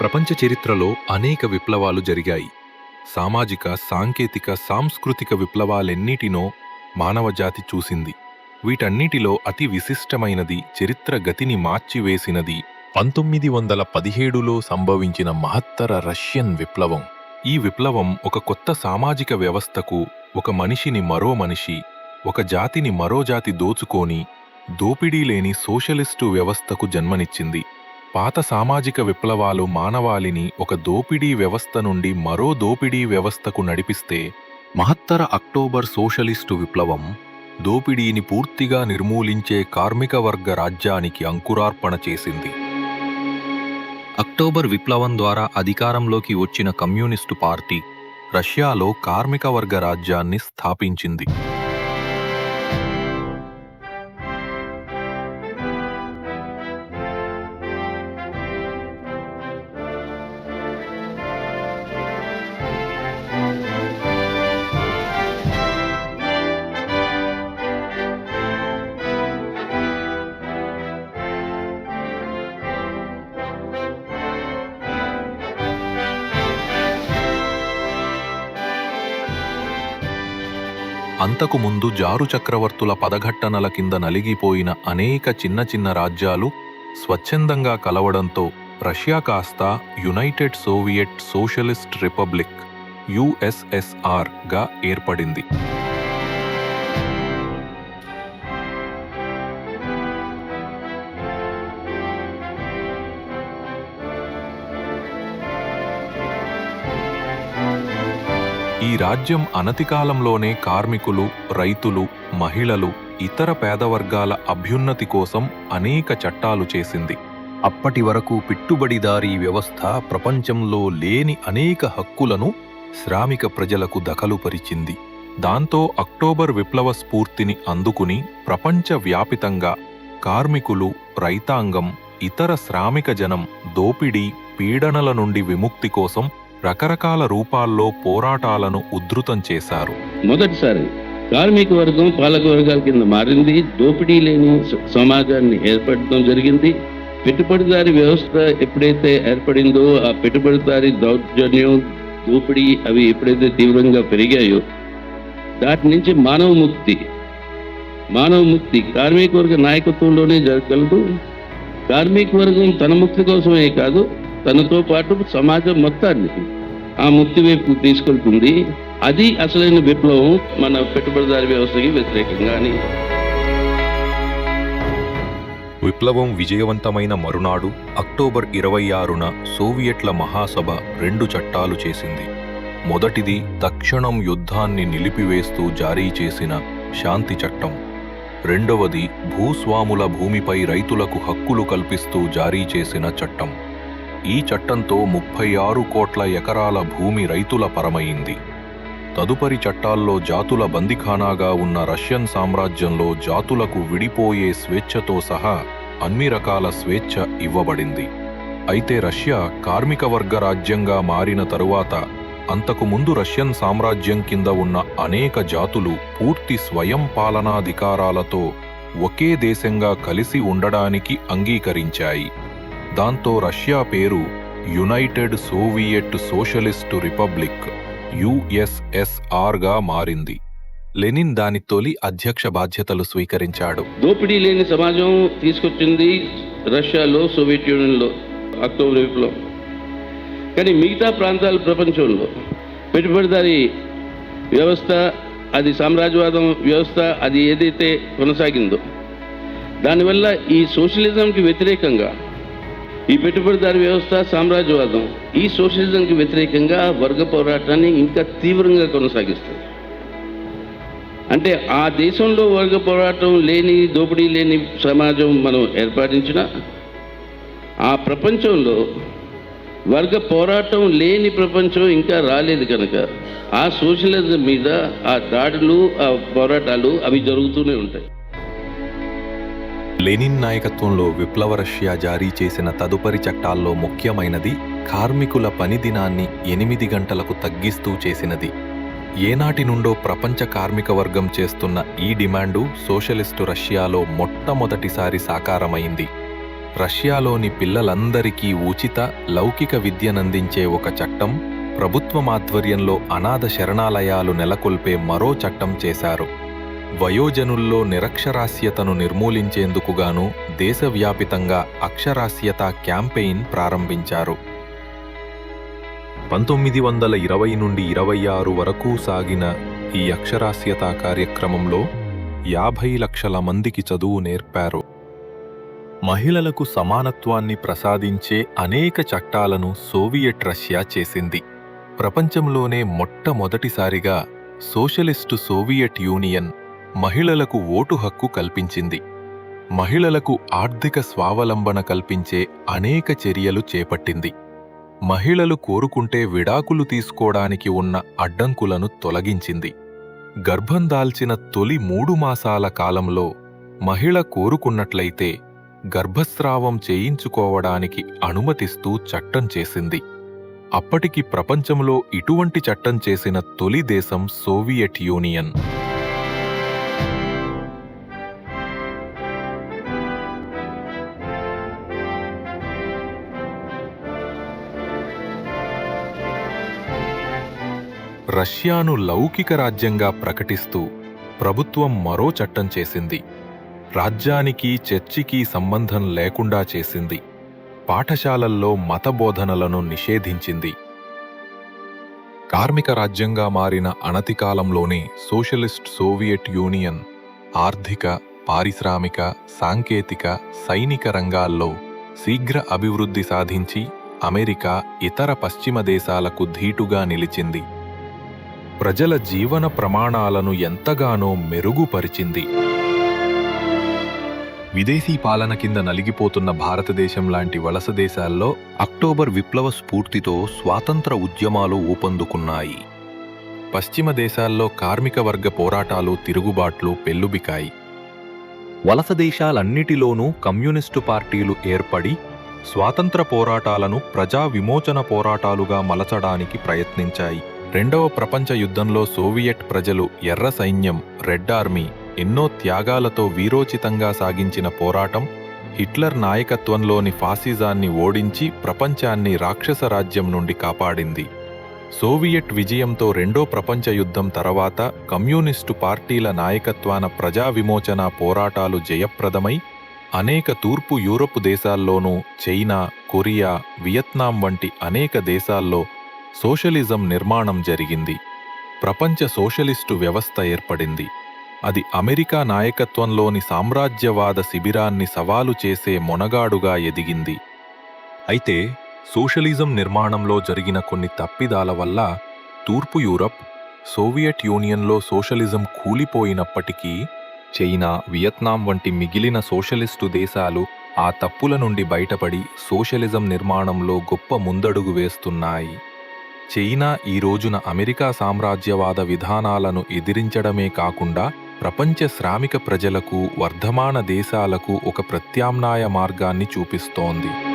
ప్రపంచ చరిత్రలో అనేక విప్లవాలు జరిగాయి. సామాజిక సాంకేతిక సాంస్కృతిక విప్లవాలెన్నిటినో మానవజాతి చూసింది. వీటన్నిటిలో అతి విశిష్టమైనది చరిత్ర గతిని మార్చివేసినది పంతొమ్మిది వందల పదిహేడులో సంభవించిన మహత్తర రష్యన్ విప్లవం. ఈ విప్లవం ఒక కొత్త సామాజిక వ్యవస్థకు ఒక మనిషిని మరో మనిషి ఒక జాతిని మరో జాతి దోచుకోని దోపిడీ లేని సోషలిస్టు వ్యవస్థకు జన్మనిచ్చింది. పాత సామాజిక విప్లవాలు మానవాళిని ఒక దోపిడీ వ్యవస్థ నుండి మరో దోపిడీ వ్యవస్థకు నడిపిస్తే మహత్తర అక్టోబర్ సోషలిస్టు విప్లవం దోపిడీని పూర్తిగా నిర్మూలించే కార్మిక వర్గ రాజ్యానికి అంకురార్పణ చేసింది. అక్టోబర్ విప్లవం ద్వారా అధికారంలోకి వచ్చిన కమ్యూనిస్టు పార్టీ రష్యాలో కార్మిక వర్గ రాజ్యాన్ని స్థాపించింది. అంతకుముందు జారు చక్రవర్తుల పదఘట్టనల కింద నలిగిపోయిన అనేక చిన్న చిన్న రాజ్యాలు స్వచ్ఛందంగా కలవడంతో రష్యా కాస్త యునైటెడ్ సోవియట్ సోషలిస్ట్ రిపబ్లిక్ యుఎస్ఎస్ఆర్గా ఏర్పడింది. ఈ రాజ్యం అనతికాలంలోనే కార్మికులు రైతులు మహిళలు ఇతర పేదవర్గాల అభ్యున్నతి కోసం అనేక చట్టాలు చేసింది. అప్పటి వరకు పెట్టుబడిదారీ వ్యవస్థ ప్రపంచంలో లేని అనేక హక్కులను శ్రామిక ప్రజలకు దఖలుపరిచింది. దాంతో అక్టోబర్ విప్లవ స్ఫూర్తిని అందుకుని ప్రపంచవ్యాపితంగా కార్మికులు రైతాంగం ఇతర శ్రామిక జనం దోపిడీ పీడనల నుండి విముక్తి కోసం రకరకాల రూపాల్లో పోరాటాలను ఉధృతం చేశారు. మొదటిసారి కార్మిక వర్గం పాలక వర్గాల కింద మారింది. దోపిడీ లేని స- సమాజాన్ని ఏర్పడటం జరిగింది. పెట్టుబడిదారి వ్యవస్థ ఎప్పుడైతే ఏర్పడిందో ఆ పెట్టుబడిదారి దౌర్జన్యం దోపిడీ అవి ఎప్పుడైతే తీవ్రంగా పెరిగాయో దాటి నుంచి మానవ ముక్తి మానవ ముక్తి కార్మిక వర్గ నాయకత్వంలోనే జరగగలదు. కార్మిక వర్గం తన ముక్తి కోసమే కాదు తనతో పాటు సమాజం మొత్తాన్ని ఆ ముక్తి వైపు తీసుకెళ్తుంది. అది అసలైన విప్లవం మన పెట్టుబడిదారి వ్యవస్థకి వ్యతిరేకంగా అని. విప్లవం విజయవంతమైన మరునాడు అక్టోబర్ ఇరవై ఆరున సోవియట్ల మహాసభ రెండు చట్టాలు చేసింది. మొదటిది తక్షణం యుద్ధాన్ని నిలిపివేస్తూ జారీ చేసిన శాంతి చట్టం. రెండవది భూస్వాముల భూమిపై రైతులకు హక్కులు కల్పిస్తూ జారీ చేసిన చట్టం. ఈ చట్టంతో ముప్పై ఆరు కోట్ల ఎకరాల భూమి రైతుల పరమైంది. తదుపరి చట్టాల్లో జాతుల బందిఖానాగా ఉన్న రష్యన్ సామ్రాజ్యంలో జాతులకు విడిపోయే స్వేచ్ఛతో సహా అన్ని రకాల స్వేచ్ఛ ఇవ్వబడింది. అయితే రష్యా కార్మిక వర్గ రాజ్యంగా మారిన తరువాత అంతకుముందు రష్యన్ సామ్రాజ్యం కింద ఉన్న అనేక జాతులు పూర్తి స్వయం పాలనాధికారాలతో ఒకే దేశంగా కలిసి ఉండడానికి అంగీకరించాయి. దాంతో రష్యా పేరు యునైటెడ్ సోవియట్ సోషలిస్టు రిపబ్లిక్ యుఎస్ఎస్ఆర్గా మారింది. లెనిన్ దాని తొలి అధ్యక్ష బాధ్యతలు స్వీకరించాడు. దోపిడీ లేని సమాజం తీసుకొచ్చింది రష్యాలో సోవియట్ యూనియన్లో అక్టోబర్ విప్లవం కానీ మిగతా ప్రాంతాల ప్రపంచంలో పెట్టుబడిదారి వ్యవస్థ అది సామ్రాజ్యవాదం వ్యవస్థ అది ఏదైతే కొనసాగిందో దానివల్ల ఈ సోషలిజంకి వ్యతిరేకంగా ఈ పెట్టుబడిదారి వ్యవస్థ సామ్రాజ్యవాదం. ఈ సోషలిజంకి వ్యతిరేకంగా వర్గ పోరాటాన్ని ఇంకా తీవ్రంగా కొనసాగిస్తుంది. అంటే ఆ దేశంలో వర్గ పోరాటం లేని దోపిడీ లేని సమాజం మనం ఏర్పాటించిన ఆ ప్రపంచంలో వర్గ పోరాటం లేని ప్రపంచం ఇంకా రాలేదు కనుక ఆ సోషలిజం మీద ఆ దాడులు ఆ పోరాటాలు అవి జరుగుతూనే ఉంటాయి. లెనిన్ నాయకత్వంలో విప్లవ రష్యా జారీ చేసిన తదుపరి చట్టాల్లో ముఖ్యమైనది కార్మికుల పని దినాన్ని ఎనిమిది గంటలకు తగ్గిస్తూ చేసినది. ఏనాటి నుండో ప్రపంచ కార్మిక వర్గం చేస్తున్న ఈ డిమాండు సోషలిస్టు రష్యాలో మొట్టమొదటిసారి సాకారమైంది. రష్యాలోని పిల్లలందరికీ ఉచిత లౌకిక విద్యనందించే ఒక చట్టం ప్రభుత్వం ఆధ్వర్యంలో అనాథ శరణాలయాలు నెలకొల్పే మరో చట్టం చేశారు. వయోజనుల్లో నిరక్షరాస్యతను నిర్మూలించేందుకుగాను దేశవ్యాపితంగా అక్షరాస్యత క్యాంపెయిన్ ప్రారంభించారు. పంతొమ్మిది వందల ఇరవై నుండి ఇరవై ఆరు వరకు సాగిన ఈ అక్షరాస్యత కార్యక్రమంలో యాభై లక్షల మందికి చదువు నేర్పారు. మహిళలకు సమానత్వాన్ని ప్రసాదించే అనేక చట్టాలను సోవియట్ రష్యా చేసింది. ప్రపంచంలోనే మొట్టమొదటిసారిగా సోషలిస్టు సోవియట్ యూనియన్ మహిళలకు ఓటు హక్కు కల్పించింది. మహిళలకు ఆర్థిక స్వావలంబన కల్పించే అనేక చర్యలు చేపట్టింది. మహిళలు కోరుకుంటే విడాకులు తీసుకోవడానికి ఉన్న అడ్డంకులను తొలగించింది. గర్భం దాల్చిన తొలి మూడు మాసాల కాలంలో మహిళ కోరుకున్నట్లయితే గర్భస్రావం చేయించుకోవడానికి అనుమతిస్తూ చట్టం చేసింది. అప్పటికి ప్రపంచంలో ఇటువంటి చట్టం చేసిన తొలి దేశం సోవియట్ యూనియన్. రష్యాను లౌకిక రాజ్యంగా ప్రకటిస్తూ ప్రభుత్వం మరో చట్టం చేసింది. రాజ్యానికి చర్చికి సంబంధం లేకుండా చేసింది. పాఠశాలల్లో మత బోధనలను నిషేధించింది. కార్మిక రాజ్యంగా మారిన అనతి కాలంలోనే సోషలిస్ట్ సోవియట్ యూనియన్ ఆర్థిక పారిశ్రామిక సాంకేతిక సైనిక రంగాల్లో శీఘ్ర అభివృద్ధి సాధించి అమెరికా ఇతర పశ్చిమ దేశాలకు ధీటుగా నిలిచింది. ప్రజల జీవన ప్రమాణాలను ఎంతగానో మెరుగుపరిచింది. విదేశీ పాలన కింద నలిగిపోతున్న భారతదేశం లాంటి వలస దేశాల్లో అక్టోబర్ విప్లవ స్ఫూర్తితో స్వాతంత్ర ఉద్యమాలు ఊపందుకున్నాయి. పశ్చిమ దేశాల్లో కార్మిక వర్గ పోరాటాలు తిరుగుబాట్లు పెల్లుబికాయి. వలస దేశాలన్నిటిలోనూ కమ్యూనిస్టు పార్టీలు ఏర్పడి స్వాతంత్ర పోరాటాలను ప్రజా విమోచన పోరాటాలుగా మలచడానికి ప్రయత్నించాయి. రెండవ ప్రపంచ యుద్ధంలో సోవియట్ ప్రజలు ఎర్ర సైన్యం రెడ్ ఆర్మీ ఎన్నో త్యాగాలతో వీరోచితంగా సాగించిన పోరాటం హిట్లర్ నాయకత్వంలోని ఫాసిజాన్ని ఓడించి ప్రపంచాన్ని రాక్షస రాజ్యం నుండి కాపాడింది. సోవియట్ విజయంతో రెండో ప్రపంచ యుద్ధం తర్వాత కమ్యూనిస్టు పార్టీల నాయకత్వాన ప్రజా విమోచన పోరాటాలు జయప్రదమై అనేక తూర్పు యూరప్ దేశాల్లోనూ చైనా కొరియా వియత్నాం వంటి అనేక దేశాల్లో సోషలిజం నిర్మాణం జరిగింది. ప్రపంచ సోషలిస్టు వ్యవస్థ ఏర్పడింది. అది అమెరికా నాయకత్వంలోని సామ్రాజ్యవాద శిబిరాన్ని సవాలు చేసే మొనగాడుగా ఎదిగింది. అయితే సోషలిజం నిర్మాణంలో జరిగిన కొన్ని తప్పిదాల వల్ల తూర్పు యూరప్ సోవియట్ యూనియన్లో సోషలిజం కూలిపోయినప్పటికీ చైనా వియత్నాం వంటి మిగిలిన సోషలిస్టు దేశాలు ఆ తప్పుల నుండి బయటపడి సోషలిజం నిర్మాణంలో గొప్ప ముందడుగు వేస్తున్నాయి. చైనా ఈ రోజున అమెరికా సామ్రాజ్యవాద విధానాలను ఎదిరించడమే కాకుండా ప్రపంచ శ్రామిక ప్రజలకు వర్ధమాన దేశాలకు ఒక ప్రత్యామ్నాయ మార్గాన్ని చూపిస్తోంది.